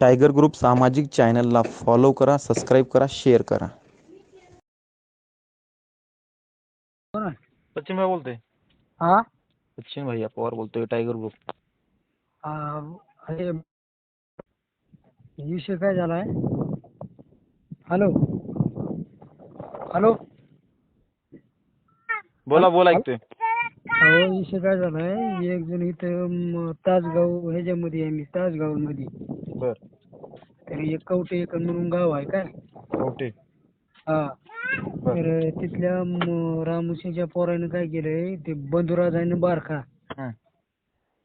Tiger group सामाजिक चॅनलला follow करा सबस्क्राईब करा शेअर करा. सचिन भाई बोलतोय. हा? सचिन भैया पवार बोलतोय टायगर ग्रुप आ, अरे विषय काय झालाय हॅलो हॅलो बोला बोला ऐकतोय. अहो विषय काय? झालाय एक जण इथं म, तासगाव ह्याच्यामध्ये आहे मी तासगावमध्ये बर. तर एक कवठे एक म्हणून गाव आहे काय? ओके हा. बर. तर तिथल्या म, रामोशीच्या पोरानं काय केलंय ते बंधुराज आहे ना बारका. हं.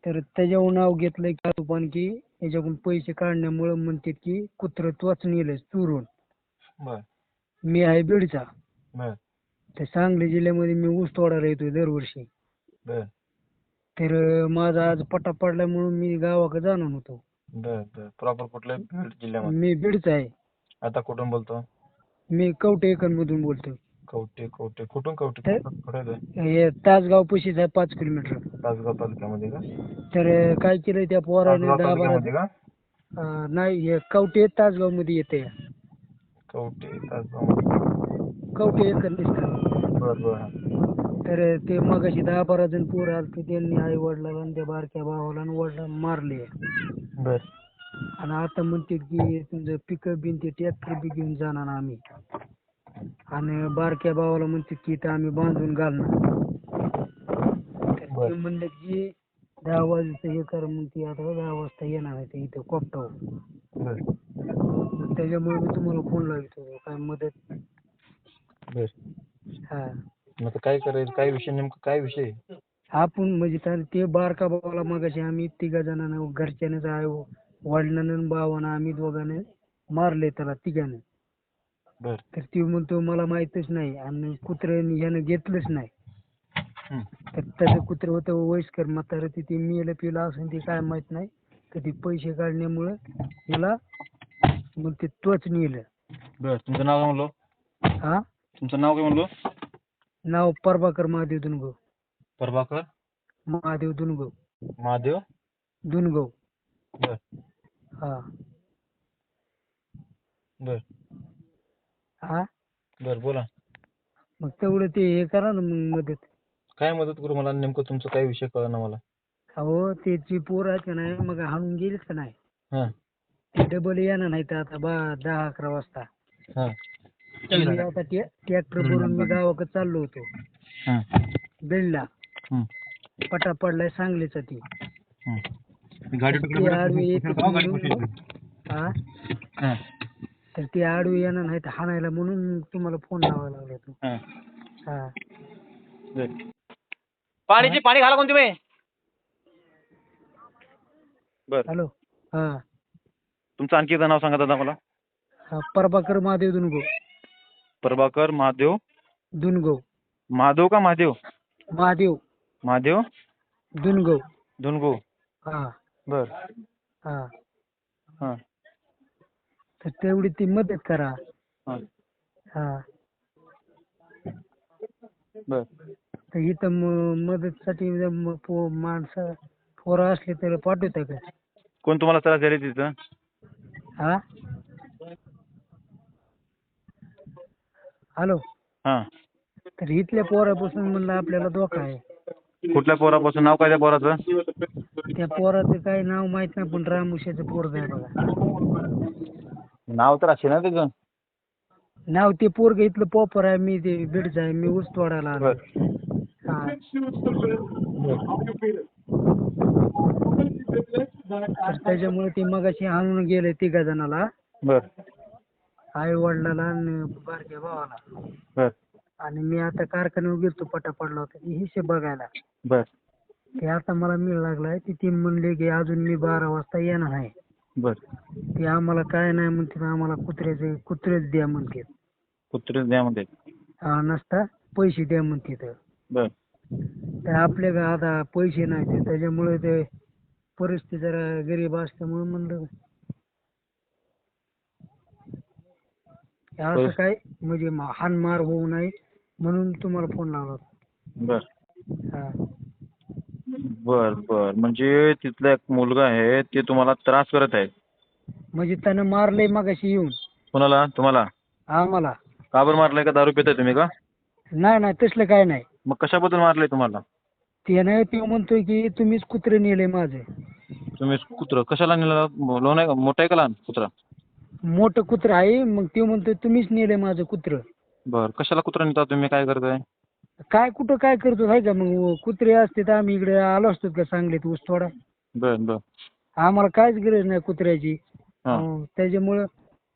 तर त्याच्यावर नाव घेतलंय की आरोपण की याच्याकडून पैसे काढण्यामुळे म्हणतात की कुत्र त्वच नेलं चोरून. बर. मी आहे बीडचा. बर. तर सांगली जिल्ह्यामध्ये मी ऊस तोडायला येतोय दरवर्षी. बर. तर माझा आज पट्टा पडल्यामुळे मी गावाकडे जाणार होतो. बर बर. प्रॉपर कुठल्या बीड जिल्ह्यामध्ये? मी बीडचा आहे. आता कुठून बोलतो? मी कवठे मधून बोलतोय. कवटे कवटे कुठून कवटे ते- कुठं कुठं येतोय? हे तासगाव पशीच आहे पाच किलोमीटर. तासगाव तालुक्यामध्ये का? तर अं, काय केलंय त्या पोराने तासगाव दहा बारा तालुक्यामध्ये का? अं, नाही हे कवठे तासगावमध्ये येते कवटे तासगाव कवठे एकर दिसतात बर बर. तर ते मगाशी दहा बारा जण पोरं आलते त्यांनी आई वडिलाला आणि त्या बारक्या भावाला आणि वडिलांना मारले. बर. आणि आता म्हणते की तुमचं पिकअप बिन ते ट्रॅक्टर बी घेऊन जाणार आम्ही. आणि बारक्या भावाला म्हणते की इथं आम्ही बांधून घालणार. तर बर. ते म्हणले की दहा वाजता हे कर मग ती आता दहा वाजता येणार आहे ते इथं कोपटावर. बर. त्याच्यामुळे मी तुम्हाला फोन लावित काय मदत. बर. हा. मग आता काय करायचं काय विषय नेमकं काय विषय आपण म्हणजे ते बारका भावाला मगाशी आम्ही तिघा जणांना घरच्यानेच आहे वडिलांना आणि भावानं आम्ही दोघांनी मारले त्याला तिघांनी. बर. तर ती म्हणतो मला माहितच नाही आणि कुत्र्याने ह्यानं घेतलंच नाही. हं. तर त्याचं कुत्र होतं वयस्कर म्हातारं तिथे मेलं पिलं असून ते काय माहीत नाही. तर ते पैसे काढण्यामुळं मला मग ते तोच नेलं. बर तुमचं नाव काय म्हणलो? हा तुमचं नाव काय म्हणलो? नाव प्रभाकर महादेव दुनगव प्रभाकर? महादेव दुनगव महादेव? दुनगव बर. हा. बर. हा? बर बोला. मग तेवढं ते हे करा ना मग मदत. काय मदत करू मला? नेमकं तुमचं काय विषय कळना मला. अहो ते जी पोरं आहेत का नाही मग हाणून गेलीत का नाही? हा. ते डबल येणार नाही तर आता बा दहा अकरा वाजता. हा. मी आता ट्रॅक्टर भरून मी गावाकडे चाललो होतो. हा. बेळला हं. पटा पडलाय सांगलीचा ती. हं. गाडी ती आडवी येते म्हणून हा? हा. तर ती आडवी येणार नाही तर हाणायला म्हणून तुम्हाला फोन लावायला लागला होतो हा. हा. बर. पाणीची पाणी घाला कोणती बाई बर. हॅलो. हा. तुमचं आणखी एकदा नाव सांगा दादा मला. हा प्रभाकर महादेव दुनगो प्रभाकर महादेव. दुनगो. महादेव का महादेव? महादेव. महादेव? दुनगो. धुनगो हा. बर. हा. हा. तर तेवढी ती मदत करा. हा. हा. बर. तर इथं म- मदतसाठी जर म- पो- माणसं पोरं असले तर पाठवता का? कोण तुम्हाला त्रास द्यायला तिथं? हा? हॅलो हा. तर इथल्या पोरापासून म्हणलं आपल्याला धोका आहे. कुठल्या पोरापासून? नाव काय त्या पोराचं? त्या पोराचं काही नाव माहीत नाही पण रामुशाचं पोरग आहे बघा. नाव तर असेल ना त्याचं. नाव ते पोरग इथलं पॉपर आहे मी ते बीडचं आहे मी ऊस तोडायला आलो हा. तर त्याच्यामुळे ते मगाशी आणून गेले तिघा जणाला. बर. आई वडिलाला आणि बारक्या भावाला. बर. आणि मी आता कारखान्यावर गेलतो पटा पडला होता. ते हिशेब बघायला. बर. ते आता मला मिळ लागलाय. ते ते म्हणले की अजून मी बारा वाजता येणार आहे. बर. ते आम्हाला काय नाही म्हणते आम्हाला कुत्र्याचे कुत्रेच द्या म्हणते. कुत्रे द्या म्हणते. हा नसता पैसे द्या म्हणते तर. बर. तर आपल्या का आता पैसे नाही ते. त्याच्यामुळे ते परिस्थिती जरा गरीब असल्यामुळे म्हणलं असं काय म्हणजे मा- हाणमार होऊ नये म्हणून तुम्हाला फोन लावला होता. बर. हा. बर बर. म्हणजे तिथला एक मुलगा आहे ते तुम्हाला त्रास करत आहे? म्हणजे त्यानं मारलंय मगाशी येऊन. कोणाला? तुम्हाला? आम्हाला. का बरं मारलंय? का दारू पिताय तुम्ही का? नाही नाही तसलं काय नाही. मग कशाबद्दल मारलंय तुम्हाला? त्यानं ते म्हणतोय की तुम्हीच कुत्रे नेलंय माझं. तुम्ही कुत्र? कशाला नेला? लोन आहे का? मोठा आहे का लहान कुत्रा? मोठं कुत्रं आहे मग ते म्हणतोय तुम्हीच नेलंय माझं कुत्रं. बरं कशाला कुत्रा नेता तुम्ही? काय करताय? काय कुठं काय करतो आहे का? मग कुत्रे असते तर आम्ही इकडे आलो असतो का सांगलीत ऊस थोडा बरं बरं. आम्हाला काहीच गरज नाही कुत्र्याची. हां. अं, त्याच्यामुळं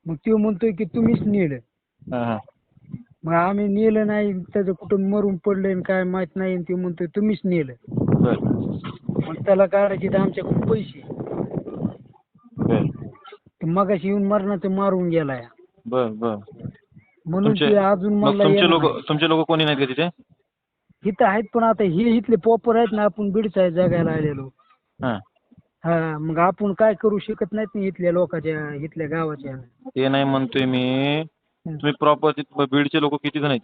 मग तो म्हणतोय की तुम्हीच नेलं. हां हां. मग आम्ही नेलं नाही त्याचं कुठं मरून पडलंय आणि काय माहीत नाही आणि ते म्हणतोय तुम्हीच नेलं. बरं. मग त्याला काढायचे तर आमच्याकडे पैसे. मगाशी येऊन मरणा ते मारून गेलाय. बरं बरं. म्हणून तुमचे- ते अजून मग मला तुमचे लोक नाही. तुमचे लोक कोणी नाहीत का तिथे? इथं आहेत पण आता हे इथले पॉपर आहेत ना आपण बीडचा आहे जगायला आलेलो. हां. हा मग आपण काय करू शकत नाहीत ना इथल्या लोकांच्या इथल्या गावाच्या? ते नाही म्हणतोय मी. तुम्ही प्रॉपर बीडचे लोक किती जण आहेत?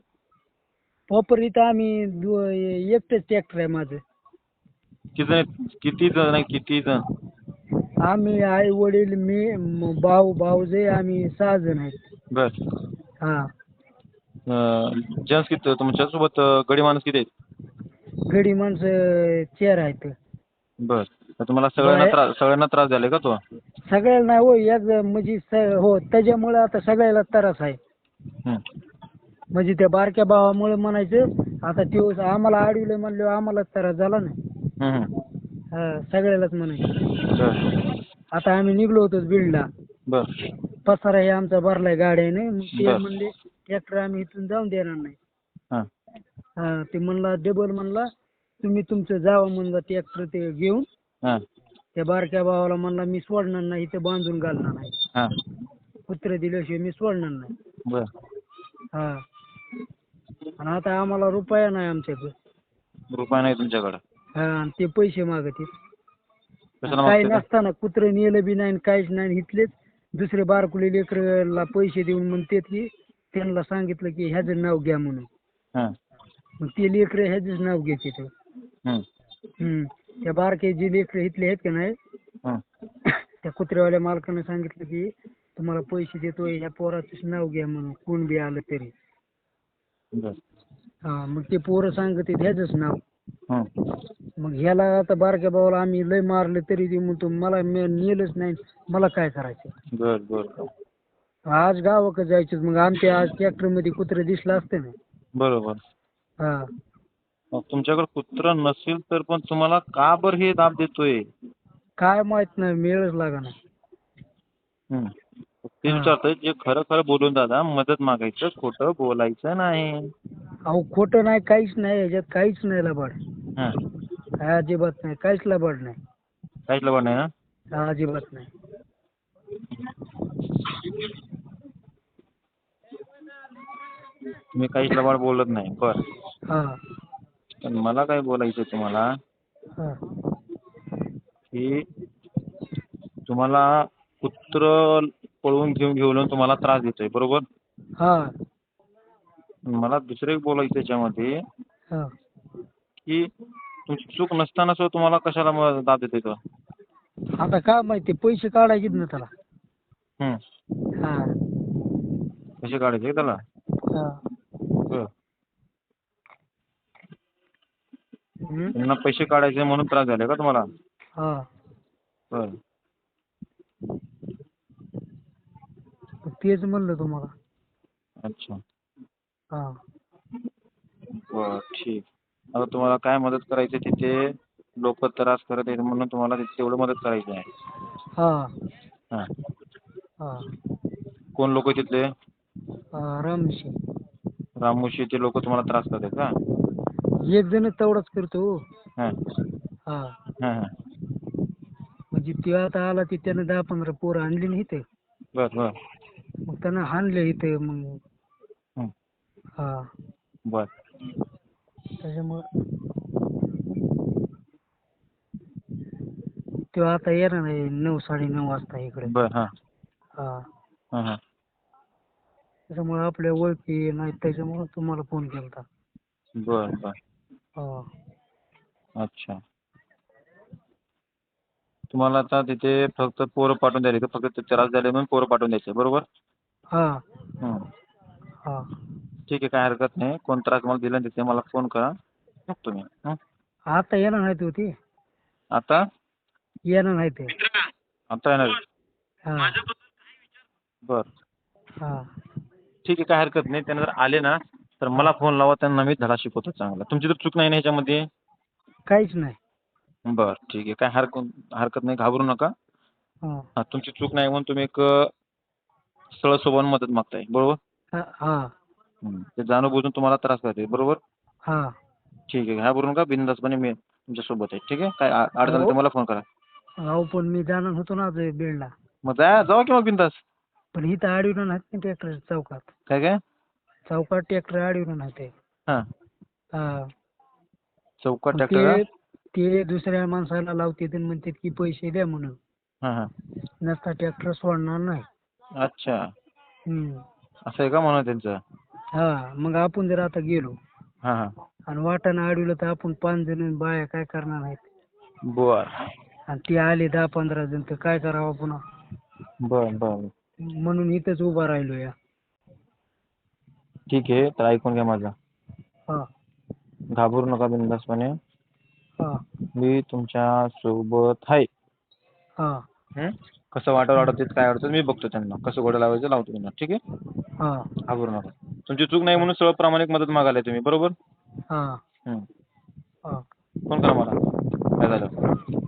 पॉपर इथं आम्ही दो- एकटेच ट्रॅक्टर आहे माझं. किती जण आहेत? किती जण किती जण? आम्ही आई वडील मी म- भाऊ भाऊजे आम्ही सहा जण आहेत. बर. हा. जेंट्स किती तुमच्यासोबत अं, गडी माणूस किती आहेत? गडी माणसं चार आहेत. बर. तर तुम्हाला सगळ्यांना. त्रास सगळ्यांना त्रास झाले का तो? सगळ्याला नाही हो एक म्हणजे स- हो त्याच्यामुळे आता सगळ्याला त्रास आहे. हं. म्हणजे त्या बारक्या भावामुळे म्हणायचं आता त्यो आम्हाला अडवलं म्हणलं आम्हाला त्रास झाला ना. हं, हं. हा सगळ्यालाच म्हणायचं. बर. आता आम्ही निघलो होतो बीडला बर. पसारा हे आमचा भरलाय गाड्याने मग ते बरं. म्हणले ट्रॅक्टर आम्ही इथून जाऊन देणार नाही. हां. हा ते म्हणला डबल म्हणला तुम्ही तुमचं जावं म्हणला ट्रॅक्टर ते घेऊन. हां. त्या बारक्या भावाला म्हणला मी सोडणार नाही इथे बांधून घालणार नाही हां. कुत्रे दिल्याशिवाय मी सोडणार नाही. बर. हा. आणि आता आम्हाला रुपया नाही आमच्याकडे. रुपया नाही तुमच्याकडं. हा आणि ते पैसे मागत कशाला काही नसताना कुत्रे नेलं बी नाही आणि काहीच नाही इथलेच दुसरे बारकुले लेकरला पैसे देऊन म्हणतात की त्यांना सांगितलं की ह्याचं नाव घ्या म्हणून. हां. मग ते लेकरं ह्याचंच नाव घेते ते. हं. हम्म. त्या बारके जे लेकरं इथले आहेत का नाही हं. त्या कुत्र्यावाल्या मालकानं सांगितलं की तुम्हाला पैसे देतोय ह्या पोराचंच नाव घ्या म्हणून. कोण बी आलं तरी. बर. हा मग ते पोरं सांगते ह्याचंच नाव. हं. मग ह्याला आता बारक्या भावाला आम्ही लय मारले तरी ते म्हणतो मला मी नेलंच नाही मला काय करायचं बर. आज गावाकडे जायचं मग आमच्या आज ट्रॅक्टरमध्ये कुत्रे दिसलं असते ना. बरोबर. हा. मग तुमच्याकडे कुत्रा नसेल तर पण तुम्हाला का बरं हे दाब देतोय? काय माहीत नाही मेळच लागा ना हं. ते विचारतोय जे खरं खरं बोलून दादा मदत मागायचं खोटं बोलायचं नाही. अहो खोटं नाही काहीच नाही ह्याच्यात काहीच नाही लबाड. हं. काय अजिबात नाही काहीच लबाड नाही. काहीच लवड नाही ना? हा, अजिबात नाही. तुम्ही काहीच लबाड बोलत नाही बर. हा. पण मला काय बोलायचं तुम्हाला? हा. की तुम्हाला कुत्र पळवून घेऊन घेऊन तुम्हाला त्रास देतोय बरोबर? हा. मला दुसरं एक बोलायचं याच्यामध्ये हा. की तुमची चूक नसताना सुद्धा तुम्हाला कशाला मग दाब देतोय तो? आता काय माहिती पैसे काढायचे ना त्याला. हं. हा. कसे काढायचे त्याला? हा. बरं. हम्म? त्यांना पैसे काढायचे म्हणून त्रास झाले का तुम्हाला? हा. बरं. तेच म्हणलं तुम्हाला. अच्छा. हा. बरं ठीक. आता तुम्हाला काय मदत करायची आहे तिथे लोक त्रास करत आहेत म्हणून तुम्हाला तिथे तेवढं मदत करायची आहे. हा. हां. हा. कोण लोक तिथले? हा रामशी. रामोशीचे लोक तुम्हाला त्रास करतात का? एक जण तेवढाच करतो हो. हां. हा. हां हां. म्हणजे ते आता आला की त्यानं दहा पंधरा पोरं आणली ना इथे. बरं बरं. मग त्यानं हाणले इथे मग. हं. हा. बरं. त्याच्यामुळं तो आता येणार आहे नऊ साडे नऊ वाजता इकडे. बरं हां. हा. हां हां. त्याच्यामुळे आपल्या ओळखी नाही त्याच्यामुळे तुम्हाला फोन केला होता बरं बरं. हा. अच्छा. तुम्हाला आता तिथे फक्त पोरं पाठवून द्यायला फक्त त्रास झाले म्हणून पोरं पाठवून द्यायचे बरोबर? हा. हं. हा. ठीक आहे काय हरकत नाही. कोण त्रास मला दिला तिथे मला फोन करा. बघतो मी. हं? आता येणार नाही तू ती. आता? येणार नाही ते. आता येणार हा. बर. हा. ठीक आहे काय हरकत नाही. त्यांना जर आले ना तर मला फोन लावा. त्यांना मी धडा शिकवतो चांगला. तुमची तर चूक नाही ना ह्याच्यामध्ये? काहीच नाही. बर ठीक आहे. काय हरकत हरकत नाही. घाबरू नका. हा. हा, तुमची चूक नाही म्हणून तुम्ही एक अ, सरळ मदत मागताय. बरोबर? हा. हा. ते जाणून बुजून तुम्हाला त्रास करते बरोबर? हा. ठीक आहे. घाबरू नका बिनधास्तपणे मी तुमच्यासोबत आहे ठीक आहे? काय आ- अडचण आली तर हो. मला फोन करा. अहो पण मी जाणार होतो ना आज बीडला. मग जा जावा की मग बिनधास्त? पण इथं अडविलं नाहीत ना ट्रॅक्टर चौकात. काय काय? चौकात ट्रॅक्टर अडविलं नाही ते हां. हा. चौकात ट्रॅक्टर ते ते दुसऱ्या माणसाला लावते आणि म्हणतात की पैसे द्या म्हणून. हां हां. नसता ट्रॅक्टर सोडणार नाही. अच्छा. हम्म. असं आहे का म्हणून त्यांचं? हा मग आपण जर आता गेलो हां हां. आणि वाटाणा अडविलं तर आपण पाच जण बाया काय करणार आहेत? बर. आणि ते आले दहा पंधरा जण तर काय करावं पुन्हा? बर बर. म्हणून इथंच उभा राहिलो या. ठीक आहे तर ऐकून घ्या माझा. हा. घाबरू नका बिनधास्तपणे. हा. मी तुमच्यासोबत आहे. हा. हं? कसं वाटायला वाटत काय अडचण मी बघतो त्यांना. कसं गोडं लावायचं लावतो त्यांना. ठीक आहे? हा. घाबरू नका. तुमची चूक नाही म्हणून सरळ प्रामाणिक मदत मागायला तुम्ही बरोबर? फोन करा मला. काय झालं?